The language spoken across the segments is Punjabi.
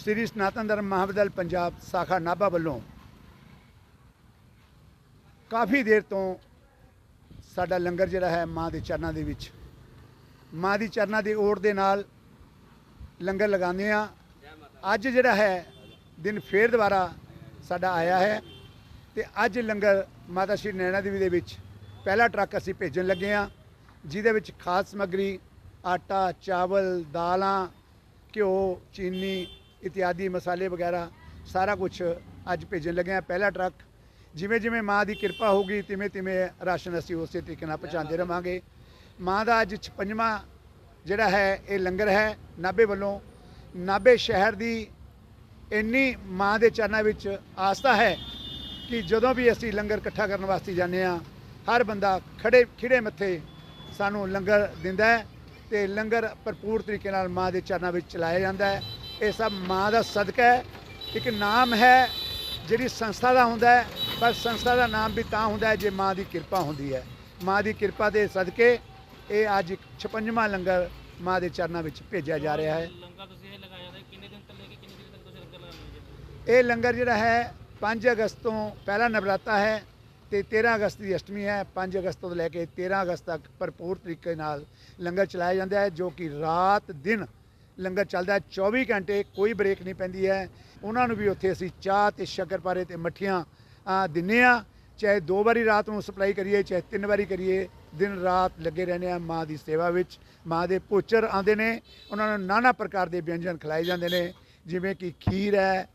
ਸ੍ਰੀ ਸਨਾਤਨ ਧਰਮ ਮਹਾਵਿਦਿਆਲ ਪੰਜਾਬ ਸਾਖਾ ਨਾਭਾ ਵੱਲੋਂ ਕਾਫੀ ਦੇਰ ਤੋਂ ਸਾਡਾ ਲੰਗਰ ਜਿਹੜਾ ਹੈ ਮਾਂ ਦੇ ਚਰਨਾਂ ਦੇ ਵਿੱਚ। ਮਾਂ ਦੀ ਚਰਨਾਂ ਦੀ ਓਟ ਦੇ ਨਾਲ ਲੰਗਰ ਲਗਾਉਂਦੇ ਆ ਅੱਜ ਜਿਹੜਾ ਹੈ ਦਿਨ ਫੇਰ ਦੁਬਾਰਾ ਸਾਡਾ ਆਇਆ ਹੈ ਤੇ ਅੱਜ ਲੰਗਰ ਮਾਤਾ ਸ਼੍ਰੀ ਨੈਣਾ ਦੇਵੀ ਦੇ ਵਿੱਚ ਪਹਿਲਾ ਟਰੱਕ ਅਸੀਂ ਭੇਜਣ ਲੱਗੇ ਆ ਜਿਹਦੇ ਵਿੱਚ ਖਾਸ ਸਮੱਗਰੀ, ਆਟਾ, ਚਾਵਲ, ਦਾਲਾਂ, ਘਿਓ, ਚੀਨੀ ਇਤਿਆਦਿ ਮਸਾਲੇ ਵਗੈਰਾ ਸਾਰਾ ਕੁਝ ਅੱਜ ਭੇਜਣ ਲੱਗੇ ਆ ਪਹਿਲਾ ਟਰੱਕ ਜਿਵੇਂ ਜਿਵੇਂ ਮਾਂ ਦੀ ਕਿਰਪਾ ਹੋਊਗੀ ਤਿਵੇਂ ਤਿਵੇਂ ਰਾਸ਼ਨ ਅਸੀਂ ਉਸੇ ਤਰੀਕੇ ਨਾਲ ਪਹੁੰਚਾਉਂਦੇ ਰਵਾਂਗੇ। ਮਾਂ ਦਾ ਅੱਜ 56ਵਾਂ ਜਿਹੜਾ ਹੈ ਇਹ ਲੰਗਰ ਹੈ ਨਾਭੇ ਵੱਲੋਂ। ਨਾਭੇ ਸ਼ਹਿਰ ਦੀ ਇੰਨੀ ਮਾਂ ਦੇ ਚਰਨਾਂ ਵਿੱਚ ਆਸਥਾ ਹੈ ਕਿ ਜਦੋਂ ਵੀ ਅਸੀਂ ਲੰਗਰ ਇਕੱਠਾ ਕਰਨ ਵਾਸਤੇ ਜਾਂਦੇ ਆ ਹਰ ਬੰਦਾ ਖੜੇ ਖਿੜੇ ਮੱਥੇ ਸਾਨੂੰ ਲੰਗਰ ਦਿੰਦਾ ਹੈ ਤੇ ਲੰਗਰ ਭਰਪੂਰ ਤਰੀਕੇ ਨਾਲ ਮਾਂ ਦੇ ਚਰਨਾਂ ਵਿੱਚ ਚਲਾਇਆ ਜਾਂਦਾ ਹੈ। ਇਹ ਸਭ ਮਾਂ ਦਾ ਸਦਕਾ ਹੈ ਇੱਕ ਨਾਮ ਹੈ ਜਿਹੜੀ ਸੰਸਥਾ ਦਾ ਹੁੰਦਾ ਹੈ ਪਰ ਸੰਸਥਾ ਦਾ ਨਾਮ ਵੀ ਤਾਂ ਹੁੰਦਾ ਹੈ ਜੇ ਮਾਂ ਦੀ ਕਿਰਪਾ ਹੁੰਦੀ ਹੈ ਮਾਂ ਦੀ ਕਿਰਪਾ ਦੇ ਸਦਕੇ ਇਹ ਅੱਜ 56ਵਾਂ ਲੰਗਰ ਮਾਂ ਦੇ ਚਰਨਾਂ ਵਿੱਚ ਭੇਜਿਆ ਜਾ ਰਿਹਾ ਹੈ ਤੁਸੀਂ ਇਹ ਲਗਾਇਆ ਹੈ ਕਿੰਨੇ ਦਿਨ ਤੋਂ ਲੈ ਕੇ ਕਿੰਨੇ ਦਿਨ ਤੱਕ ਤੁਸੀਂ ਲੰਗਰ ਇਹ ਲੰਗਰ ਜਿਹੜਾ ਹੈ 5 ਅਗਸਤ ਤੋਂ ਪਹਿਲਾ ਨਵਰਾਤਾ ਹੈ ਤੇ 13 ਅਗਸਤ ਦੀ ਅਸ਼ਟਮੀ ਹੈ 5 ਅਗਸਤ ਤੋਂ ਲੈ ਕੇ 13 ਅਗਸਤ ਤੱਕ ਭਰਪੂਰ ਤਰੀਕੇ ਨਾਲ ਲੰਗਰ ਚਲਾਇਆ ਜਾਂਦਾ ਹੈ ਜੋ ਕਿ ਰਾਤ ਦਿਨ ਲੰਗਰ ਚੱਲਦਾ ਹੈ 24 ਘੰਟੇ ਕੋਈ ਬ੍ਰੇਕ ਨਹੀਂ ਪੈਂਦੀ ਹੈ। ਉਹਨਾਂ ਨੂੰ ਵੀ ਉੱਥੇ ਅਸੀਂ ਚਾਹ ਤੇ ਸ਼ੱਕਰਪਾਰੇ ਤੇ ਮੱਠੀਆਂ ਅ, ਦਿੰਦੇ ਆ। ਚਾਹੇ ਦੋ ਵਾਰੀ ਰਾਤ ਨੂੰ ਸਪਲਾਈ ਕਰੀਏ ਚਾਹੇ ਤਿੰਨ ਵਾਰੀ ਕਰੀਏ ਦਿਨ ਰਾਤ ਲੱਗੇ ਰਹਿੰਦੇ ਆ ਮਾਂ ਦੀ ਸੇਵਾ ਵਿੱਚ। ਮਾਂ ਦੇ ਪੋਚਰ ਆਉਂਦੇ ਨੇ ਉਹਨਾਂ ਨੂੰ ਨਾਨਾ ਪ੍ਰਕਾਰ ਦੇ ਵਿਅੰਜਨ ਖਿਲਾਏ ਜਾਂਦੇ ਨੇ ਜਿਵੇਂ ਕਿ ਖੀਰ ਹੈ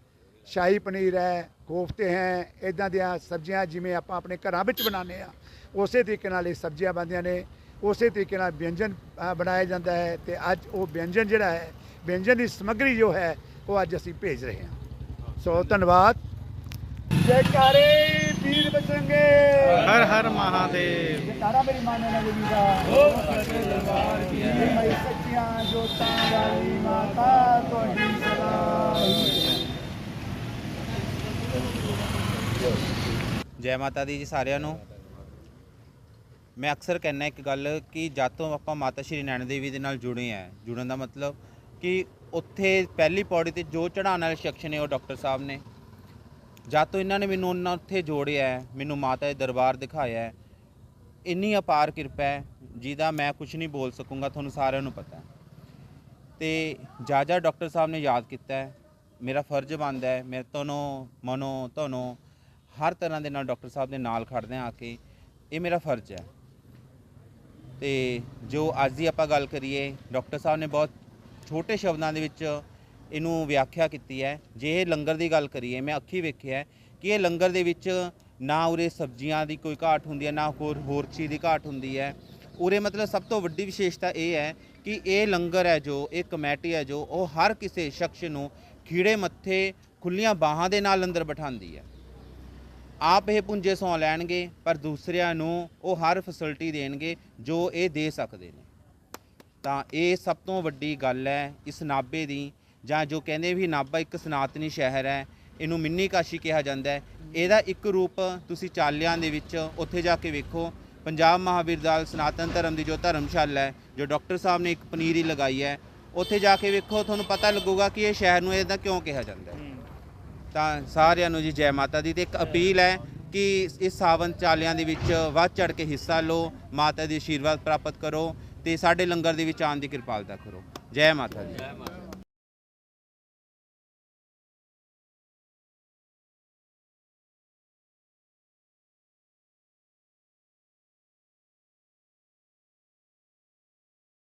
ਸ਼ਾਹੀ ਪਨੀਰ ਹੈ ਕੋਫਤੇ ਹੈ ਇਦਾਂ ਦੀਆਂ ਸਬਜ਼ੀਆਂ ਜਿਵੇਂ ਆਪਾਂ ਆਪਣੇ ਘਰਾਂ ਵਿੱਚ ਬਣਾਉਂਦੇ ਆ। ਉਸੇ ਤਰੀਕੇ ਨਾਲ ਇਹ ਸਬਜ਼ੀਆਂ ਬਣਦੀਆਂ ਨੇ। ਉਸੇ ਤਰੀਕੇ ਨਾਲ ਵਿਅੰਜਨ ਬਣਾਇਆ ਜਾਂਦਾ ਹੈ ਤੇ ਅੱਜ ਉਹ ਵਿਅੰਜਨ ਜਿਹੜਾ ਹੈ ਵਿਅੰਜਨ ਦੀ ਸਮੱਗਰੀ ਜੋ ਹੈ ਉਹ ਅੱਜ ਅਸੀਂ ਭੇਜ ਰਹੇ ਹਾਂ। ਸੋ ਧੰਨਵਾਦ। ਜੈਕਾਰੇ ਵੀਰ ਬਚਨਗੇ ਹਰ ਹਰ ਮਹਾਦੇਵ। ਜੈਕਾਰਾ ਮੇਰੀ ਮਾਂ ਨੇ ਨਵੀਂ ਦਾ। ਹੋ ਸਕੇ ਦਰਬਾਰ ਕੀ ਮੈਂ ਸੱਚੀਆਂ ਜੋਤਾਂ ਵਾਲੀ ਮਾਤਾ ਤੁਹਾਡੀ ਸਲਾਮ ਜੈ ਮਾਤਾ ਦੀ ਜੀ ਸਾਰਿਆਂ ਨੂੰ। ਮੈਂ ਅਕਸਰ ਕਹਿੰਦਾ ਇੱਕ ਗੱਲ ਕਿ ਜਦ ਤੋਂ ਆਪਾਂ ਮਾਤਾ ਸ਼੍ਰੀ ਨੈਣਾ ਦੇਵੀ ਦੇ ਨਾਲ ਜੁੜੇ ਆ ਜੁੜਨ ਦਾ ਮਤਲਬ ਕਿ ਉੱਥੇ ਪਹਿਲੀ ਪੌੜੀ ਤੇ ਜੋ ਚੜਾਉਣ ਵਾਲੇ ਸ਼ਖਸ ਨੇ ਉਹ ਡਾਕਟਰ ਸਾਹਿਬ ਨੇ। ਜਦ ਤੋਂ ਇਹਨਾਂ ਨੇ ਮੈਨੂੰ ਉਹਨਾਂ ਉੱਥੇ ਜੋੜਿਆ ਹੈ, ਮੈਨੂੰ ਮਾਤਾ ਦੇ ਦਰਬਾਰ ਦਿਖਾਇਆ ਹੈ, ਇੰਨੀ ਅਪਾਰ ਕਿਰਪਾ ਹੈ ਜਿਹਦਾ ਮੈਂ ਕੁਝ ਨਹੀਂ ਬੋਲ ਸਕੂੰਗਾ ਤੁਹਾਨੂੰ ਸਾਰਿਆਂ ਨੂੰ ਪਤਾ ਹੈ। ਤੇ ਜਾਜਾ ਡਾਕਟਰ ਸਾਹਿਬ ਨੇ ਯਾਦ ਕੀਤਾ ਹੈ ਮੇਰਾ ਫਰਜ਼ ਬਣਦਾ ਹੈ ਮੇਰੇ ਤੋਂ ਮਨੋ ਤੁਹਾਨੂੰ ਹਰ ਤਰ੍ਹਾਂ ਦੇ ਨਾਲ ਡਾਕਟਰ ਸਾਹਿਬ ਦੇ ਨਾਲ ਖੜਦੇ ਆ ਕੇ ਇਹ ਮੇਰਾ ਫਰਜ਼ ਹੈ। ਤੇ ਜੋ ਅੱਜ ਦੀ ਆਪਾਂ ਗੱਲ ਕਰੀਏ, ਡਾਕਟਰ ਸਾਹਿਬ ਨੇ ਬਹੁਤ ਛੋਟੇ ਸ਼ਬਦਾਂ ਦੇ ਵਿੱਚ ਇਹਨੂੰ ਵਿਆਖਿਆ ਕੀਤੀ ਹੈ। ਜੇ ਇਹ ਲੰਗਰ ਦੀ ਗੱਲ ਕਰੀਏ, ਮੈਂ ਅੱਖੀ ਵੇਖਿਆ ਹੈ ਕਿ ਇਹ ਲੰਗਰ ਦੇ ਵਿੱਚ ਨਾ ਉਰੇ ਸਬਜ਼ੀਆਂ ਦੀ ਕੋਈ ਘਾਟ ਹੁੰਦੀ ਹੈ, ਨਾ ਹੋਰ ਹੋਰ ਚੀਜ਼ ਦੀ ਘਾਟ ਹੁੰਦੀ ਹੈ। ਉਰੇ ਮਤਲਬ ਸਭ ਤੋਂ ਵੱਡੀ ਵਿਸ਼ੇਸ਼ਤਾ ਇਹ ਹੈ ਕਿ ਇਹ ਲੰਗਰ ਹੈ ਜੋ, ਇਹ ਕਮੇਟੀ ਹੈ ਜੋ, ਉਹ ਹਰ ਕਿਸੇ ਸ਼ਖਸ ਨੂੰ ਖੀੜੇ ਮੱਥੇ ਖੁੱਲੀਆਂ ਬਾਹਾਂ ਦੇ ਨਾਲ ਅੰਦਰ ਬਿਠਾਉਂਦੀ ਹੈ। ਆਪ ਇਹ ਪੁੰਜੇ ਸੌ ਲੈਣਗੇ, ਪਰ ਦੂਸਰਿਆਂ ਨੂੰ ਉਹ ਹਰ ਫੈਸਿਲਿਟੀ ਦੇਣਗੇ ਜੋ ਇਹ ਦੇ ਸਕਦੇ ਨੇ। ਤਾਂ ਇਹ ਸਭ ਤੋਂ ਵੱਡੀ ਗੱਲ ਹੈ ਇਸ ਨਾਭੇ ਦੀ, ਜਾਂ ਜੋ ਕਹਿੰਦੇ ਵੀ ਨਾਭਾ ਇੱਕ ਸਨਾਤਨੀ ਸ਼ਹਿਰ ਹੈ, ਇਹਨੂੰ ਮਿੰਨੀ ਕਾਸ਼ੀ ਕਿਹਾ ਜਾਂਦਾ ਹੈ। ਇਹਦਾ ਇੱਕ ਰੂਪ ਤੁਸੀਂ ਚਾਲਿਆਂ ਦੇ ਵਿੱਚ ਉੱਥੇ ਜਾ ਕੇ ਵੇਖੋ। ਪੰਜਾਬ ਮਹਾਵੀਰ ਦਲ ਸਨਾਤਨ ਧਰਮ ਦੀ ਜੋ ਧਰਮਸ਼ਾਲਾ ਹੈ, ਜੋ ਡਾਕਟਰ ਸਾਹਿਬ ਨੇ ਇੱਕ ਪਨੀਰੀ ਲਗਾਈ ਹੈ, ਉੱਥੇ ਜਾ ਕੇ ਵੇਖੋ, ਤੁਹਾਨੂੰ ਪਤਾ ਲੱਗੂਗਾ ਕਿ ਇਹ ਸ਼ਹਿਰ ਨੂੰ ਇਹਦਾ ਕਿਉਂ ਕਿਹਾ ਜਾਂਦਾ ਹੈ। ਤਾਂ ਸਾਰਿਆਂ ਨੂੰ ਜੀ ਜੈ ਮਾਤਾ ਦੀ। ਤੇ ਇੱਕ ਅਪੀਲ ਹੈ ਕਿ ਇਸ ਸਾਵਨ ਚਾਲਿਆਂ ਦੇ ਵਿੱਚ ਵੱਧ ਚੜ ਕੇ ਹਿੱਸਾ ਲਓ, ਮਾਤਾ ਦੀ ਆਸ਼ੀਰਵਾਦ ਪ੍ਰਾਪਤ ਕਰੋ ਤੇ ਸਾਡੇ ਲੰਗਰ ਦੇ ਵਿੱਚ ਆਉਣ ਦੀ ਕਿਰਪਾਲਤਾ ਕਰੋ। ਜੈ ਮਾਤਾ ਦੀ।